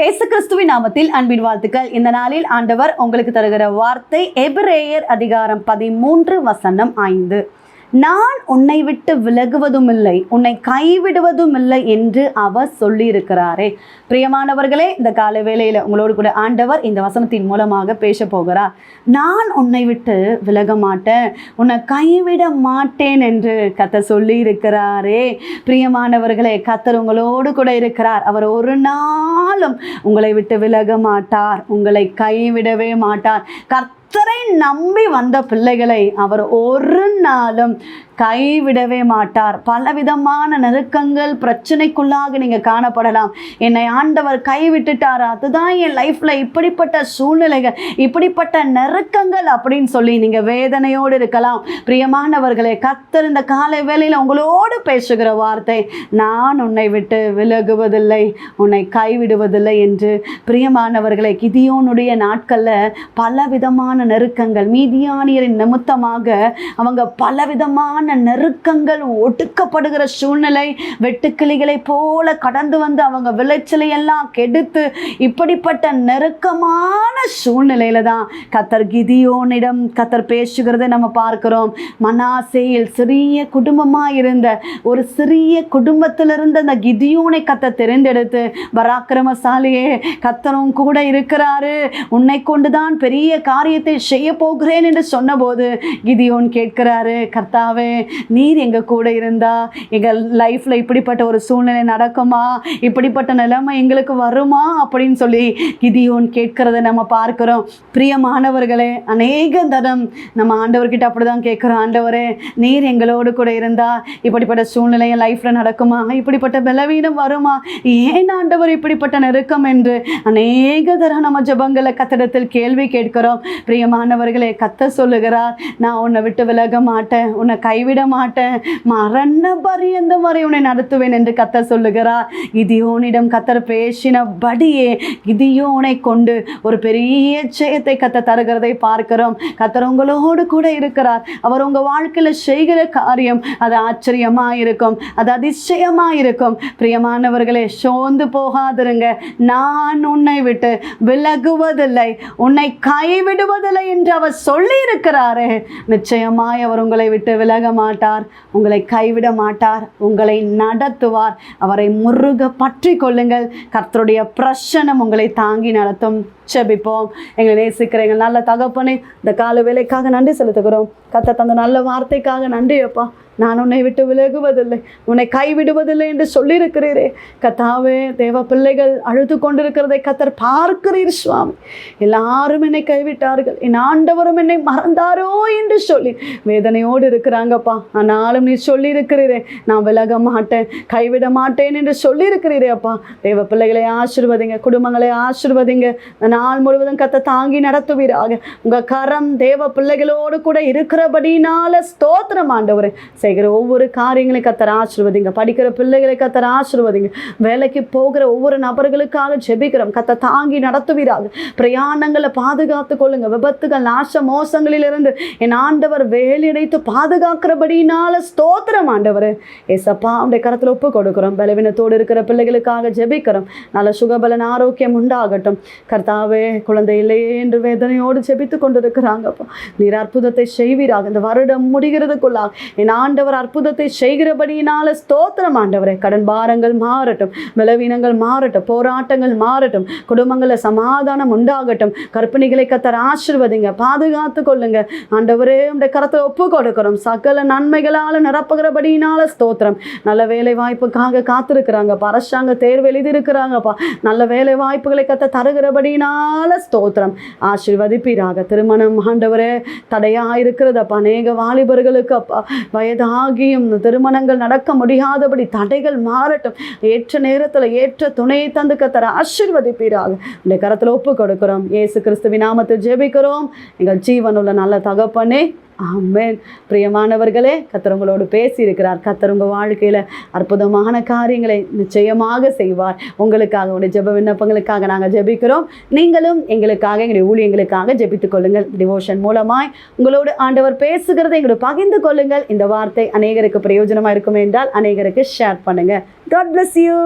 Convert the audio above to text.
இயேசு கிறிஸ்துவின் நாமத்தில் அன்பின் வாழ்த்துக்கள். இந்த நாளில் ஆண்டவர் உங்களுக்கு தருகிற வார்த்தை எபிரேயர் அதிகாரம் பதிமூன்று வசனம் ஐந்து. நான் உன்னை விட்டு விலகுவதும் இல்லை உன்னை கைவிடுவதும் இல்லை என்று அவர் சொல்லியிருக்கிறாரே. பிரியமானவர்களே இந்த கால வேளையில் உங்களோடு கூட ஆண்டவர் இந்த வசனத்தின் மூலமாக பேச போகிறார். நான் உன்னை விட்டு விலக மாட்டேன் உன்னை கைவிட மாட்டேன் என்று கத்த சொல்லி இருக்கிறாரே பிரியமானவர்களே கத்தர் உங்களோடு கூட இருக்கிறார். அவர் ஒரு நாளும் உங்களை விட்டு விலக மாட்டார் உங்களை கைவிடவே மாட்டார். கத்தரை நம்பி வந்த பிள்ளைகளை அவர் ஒரு நாளும் கைவிடவே மாட்டார். பலவிதமான நெருக்கங்கள் பிரச்சனைக்குள்ளாக நீங்கள் காணப்படலாம். என்னை ஆண்டவர் கைவிட்டுட்டார்? அதுதான் என் லைஃப்பில் இப்படிப்பட்ட சூழ்நிலைகள் இப்படிப்பட்ட நெருக்கங்கள் அப்படின்னு சொல்லி நீங்கள் வேதனையோடு இருக்கலாம். பிரியமானவர்களே கத்தர் இந்த காலை வேளையில் உங்களோடு பேசுகிற வார்த்தை நான் உன்னை விட்டு விலகுவதில்லை உன்னை கைவிடுவதில்லை என்று. பிரியமானவர்களை கிதியோனுடைய நாட்களில் பலவிதமான நெருக்கங்கள் மீதியானியரின் நிமித்தமாக அவங்க பலவிதமான நெருக்கங்கள் ஒடுக்கப்படுகிற சூழ்நிலை வெட்டுக்கிளிகளை போல கடந்து வந்து அவங்க விளைச்சலை எல்லாம் கெடுத்து இப்படிப்பட்ட நெருக்கமான சூழ்நிலையில தான் கத்தர் கிதியோனிடம் கத்தர் பேசுகிறத நம்ம பார்க்கிறோம். மனாசையில் சிறிய குடும்பமாக இருந்த ஒரு சிறிய குடும்பத்தில் இருந்த அந்த கிதியோனை கத்த தெரிந்தெடுத்து பராக்கிரமசாலியே கத்தரும் கூட இருக்கிறாரு. உன்னை கொண்டுதான் பெரிய காரியத்தை செய்ய போகிறேன் என்று சொன்னபோது கிதியோன் கேட்கிறாரு கர்த்தாவே நீர் எங்கள் கூட இருந்தா? எங்கள் லைஃப்ல இப்படிப்பட்ட ஒரு சூழ்நிலை நடக்குமா? இப்படிப்பட்ட நிலைமை எங்களுக்கு வருமா? அப்படின்னு சொல்லி கிதியோன் கேட்கிறத நம்ம பார்க்கிறோம். பிரியமானவர்களே அநேக தரம் நம்ம ஆண்டவர்கிட்ட அப்படிதான் கேட்கிறோம். ஆண்டவரே நீர் எங்களோடு கூட இருந்தா? இப்படிப்பட்ட சூழ்நிலை லைஃப்பில் லைஃப்ல நடக்குமா? இப்படிப்பட்ட பலவீனம் வருமா? ஏன் ஆண்டவர் இப்படிப்பட்ட நெருக்கம்? என்று அநேக தரம் நம்ம ஜபங்களை கத்திடத்தில் கேள்வி கேட்கிறோம். பிரியமானவர்களே கத்த சொல்லுகிறார் நான் உன்னை விட்டு விலக மாட்டேன் உன்னை கைவிட மாட்டேன் மரண பரியந்தம் வரை உன்னை நடத்துவேன் என்று கத்த சொல்லுகிறார். இதியோனிடம் கத்தர் பேசினபடியே இதியோனை கொண்டு ஒரு பெரிய ஜெயத்தை கத்த தருகிறதை பார்க்கிறோம். கத்தர் உங்களோடு கூட இருக்கிறார். அவர் உங்க வாழ்க்கையில செய்கிற காரியம் அது ஆச்சரியமா இருக்கும் அது அதிசயமா இருக்கும் பிரியமானவர்களே சோர்ந்து போகாதிருங்க. நான் உன்னை விட்டு விலகுவதில்லை உன்னை கைவிடுவதில்லை என்று அவர் சொல்லியிருக்கிறாரே. நிச்சயமாய் அவர் உங்களை விட்டு விலக மாட்டார். உங்களை கைவிட மாட்டார். உங்களை நடத்துவார். அவரை முருக பற்றி கொள்ளுங்கள். கர்த்தருடைய பிரசனம் உங்களை தாங்கி நடத்தும். செபிப்போம் எங்களை நேசிக்கிற எங்கள் நல்ல தகப்பனே இந்த கால வேலைக்காக நன்றி செலுத்துகிறோம். கத்த தந்த நல்ல வார்த்தைக்காக நன்றி அப்பா நான் உன்னை விட்டு விலகுவதில்லை. உன்னை கைவிடுவதில்லை என்று சொல்லியிருக்கிறீரே. கத்தாவே தேவ பிள்ளைகள் அழுது கொண்டிருக்கிறதை கத்தர் பார்க்கிறீர் சுவாமி. எல்லாரும் என்னை கைவிட்டார்கள். என் ஆண்டவரும் என்னை மறந்தாரோ என்று சொல்லி வேதனையோடு இருக்கிறாங்கப்பா. ஆனாலும் நீ சொல்லியிருக்கிறீரே நான் விலக மாட்டேன் கைவிட மாட்டேன் என்று சொல்லியிருக்கிறீரே அப்பா. தேவ பிள்ளைகளை ஆசிர்வதிங்க குடும்பங்களை ஆசிர்வதிங்க. நாள் முழுவதும் கத்தை தாங்கி நடத்துவீராக. உங்க கரம் தேவ பிள்ளைகளோடு கூட இருக்கிறபடினால ஸ்தோத்திரம் ஆண்டவரே. செய்கிற ஒவ்வொரு காரியங்களை கத்தர ஆசிர்வதிங்க. படிக்கிற பிள்ளைகளை கத்தர் ஆசிர்வதிங்க. வேலைக்கு போகிற ஒவ்வொரு நபர்களுக்காக ஜெபிக்கிறோம். கத்த தாங்கி நடத்துவீராக. பிரயாணங்களை பாதுகாத்து கொள்ளுங்க. விபத்துகள் நாச மோசங்களிலிருந்து என் ஆண்டவர் வேலையடைத்து பாதுகாக்கிறபடினால ஸ்தோத்திரம் ஆண்டவர். ஏசப்பா அவருடைய கரத்தில் ஒப்பு கொடுக்குறோம். பலவீனத்தோடு இருக்கிற பிள்ளைகளுக்காக ஜெபிக்கிறோம். நல்ல சுகபலன் ஆரோக்கியம் உண்டாகட்டும். கர்த்தாவே குழந்தை இல்லையே என்று வேதனையோடு ஜெபித்து கொண்டிருக்கிறாங்கப்பா. நீர் அற்புதத்தை செய்வீராக. இந்த வருடம் முடிகிறதுக்குள்ளாக என் ஆண்டவர் அற்புதத்தை செய்கிறபடியினால ஸ்தோத்திரம் ஆண்டவரே. கடன் பாரங்கள் மாறட்டும் விளவீனங்கள் மாறட்டும் போராட்டங்கள் மாறட்டும் குடும்பங்களில் சமாதானம் உண்டாகட்டும். கற்பிணிகளை கத்தர் ஆசிர்வதிங்க பாதுகாத்து கொள்ளுங்க. ஆண்டவரே உடைய கரத்தை ஒப்பு கொடுக்கிறோம். சகல நன்மைகளால் நிரப்புகிறபடியினால ஸ்தோத்திரம். நல்ல வேலை வாய்ப்புக்காக காத்திருக்கிறாங்கப்பா அரசாங்க தேர்வு எழுதியிருக்கிறாங்கப்பா. நல்ல வேலை வாய்ப்புகளை கத்த தருகிறபடியினால ஸ்தோத்திரம். ஆசிர்வதிப்பீராக. திருமணம் ஆண்டவரே தடையா இருக்கிறதப்பா. அநேக வாலிபர்களுக்கு அப்பா வயது ஏதாகியும் திருமணங்கள் நடக்க முடியாதபடி தடைகள் மாறட்டும். ஏற்ற நேரத்தில் ஏற்ற துணையை தந்து கத்தர ஆசிர்வதிப்பீராக. இந்த கரத்தில் ஒப்பு கொடுக்கிறோம் ஏசு கிறிஸ்துவின் நாமத்தில் ஜெபிக்கிறோம். எங்கள் ஜீவனுள்ள நல்ல தகப்பனே ஆமேன். பிரியமானவர்களே கத்தர் உங்களோடு பேசியிருக்கிறார். கத்தர் உங்கள் வாழ்க்கையில் அற்புதமான காரியங்களை நிச்சயமாக செய்வார். உங்களுக்காக உடைய ஜெப விண்ணப்பங்களுக்காக நாங்கள் ஜெபிக்கிறோம். நீங்களும் எங்களுக்காக எங்களுடைய ஊழியங்களுக்காக ஜெபித்துக் கொள்ளுங்கள். டிவோஷன் மூலமாய் உங்களோடு ஆண்டவர் பேசுகிறதை எங்களோட பகிர்ந்து கொள்ளுங்கள். இந்த வார்த்தை அநேகருக்கு பிரயோஜனமாக இருக்கும் என்றால் அநேகருக்கு ஷேர் பண்ணுங்கள் காட் பிளஸ் யூ